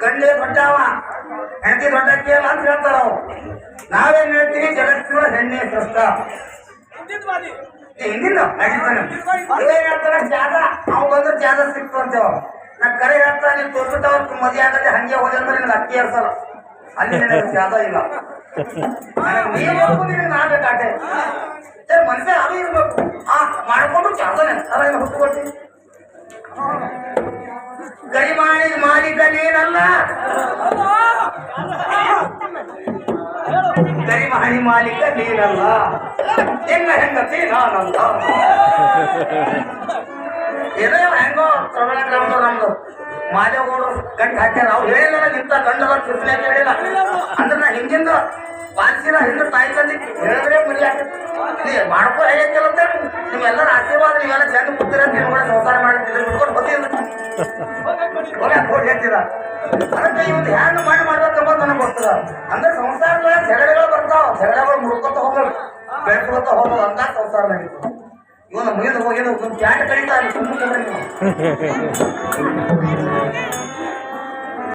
ಗಂಡೆ ದೊಡ್ಡವ ಹೆಂಡತಿ ಬಟ್ಟಕ್ಕೆ ಅಲ್ಲ ಅಂತ ಹೇಳ್ತಾರ ಅವ್ರು. ನಾವೇನ್ ಹೇಳ್ತೀವಿ ಜಗತ್ತಿನ ಹೆಣ್ಣೆ ಏನ್ ಹೇಳ್ತಾರ ಜಾಗ, ಅವ್ ಬಂದ್ರೆ ಜಾಗ ಸಿಕ್ತು ಅಂತೇವ ನಾ ಕರೆ ಹೇಳ್ತಾ ನೀನ್ ತೋರ್ಬಿಟ್ಟವ್ರ ಮದಿ ಆಗದೆ ಹಂಗೆ ಹೋದೆ ಅಂದ್ರೆ ನಿನ್ಗೆ ಅಕ್ಕಿ ಹರ್ಸಲ್ಲ ಅಲ್ಲಿ ಜಾಗ ಇಲ್ಲ. ನೀನ್ ಮನುಷ್ಯ ಅದು ಇರ್ಬೇಕು. ಆ, ಮಾಡ್ಕೊಂಡು ಜಾಗನೆ. ನೆನ್ಸ್ತಾರ ಹುಟ್ಟುಕೊಟ್ಟಿ ಹುಟ್ಟು ಮಾಲೀಕ ನೀನಲ್ಲ? ಗರಿಮಾಳಿ ಮಾಲೀಕ, ನೀನಲ್ಲ. ಹೆಂಗ ಹೆಂಗತಿ ನಾನಂತ ಇದೇ ಹೆಂಗೋ ಪ್ರಬಲ ಗ್ರಾಮದವ್ರು ನಮ್ದು ಮಾದೇವಗೌಡರು ಗಂಟು ಹಾಕ್ಯಾರ. ಅವ್ರು ಹೇಳಿಲ್ಲ ನಿಂತ ಗಂಡದ ಅಂತ ಹೇಳಿಲ್ಲ ಅಂದ್ರೆ ನಾ ಹಿಂದಿಂದ ಪಾಲಿಸಿನ ಹಿಂದೆ ತಾಯಿ ತಂದಿ ಹೇಳಿದ್ರೆ ಮರಿ ಮಾಡ್ಕೋ ಹೇಗಿಲ್ಲ ನಿಮ್ಮೆಲ್ಲರ ಆಶೀರ್ವಾದ, ನೀವೆಲ್ಲ ಚಂದ ಕೂತಿರ ನೀವು ಕೂಡ ಸಂಸಾರ ಮಾಡಿದ್ರೆ ಹೋಗಿಲ್ಲ ಹೇಳ್ತೀರ? ಅದಕ್ಕೆ ಇವತ್ತು ಹ್ಯಾಂಗ ಮಾಡಿ ಮಾಡ್ಬೇಕಂಬ ನನಗೆ ಗೊತ್ತದ ಅಂದ್ರೆ ಸಂಸಾರಗಳ ಜಗಳಗಳು ಬರ್ತಾವ, ಜಗಳಗಳು ಮುಡ್ಕೊತ ಹೋಗಲ್ಲ ಬೆಳ್ಕೊತ ಹೋಗೋದು ಅಂತ ಸಂಸಾರ ನಡೀತು ಇವನು ಮುಗಿದು ಹೋಗಿದ್ದು ಒಂದು ಕ್ಯಾಟ್ ಕಡಿತಾ ಸುಮ್ಮನೆ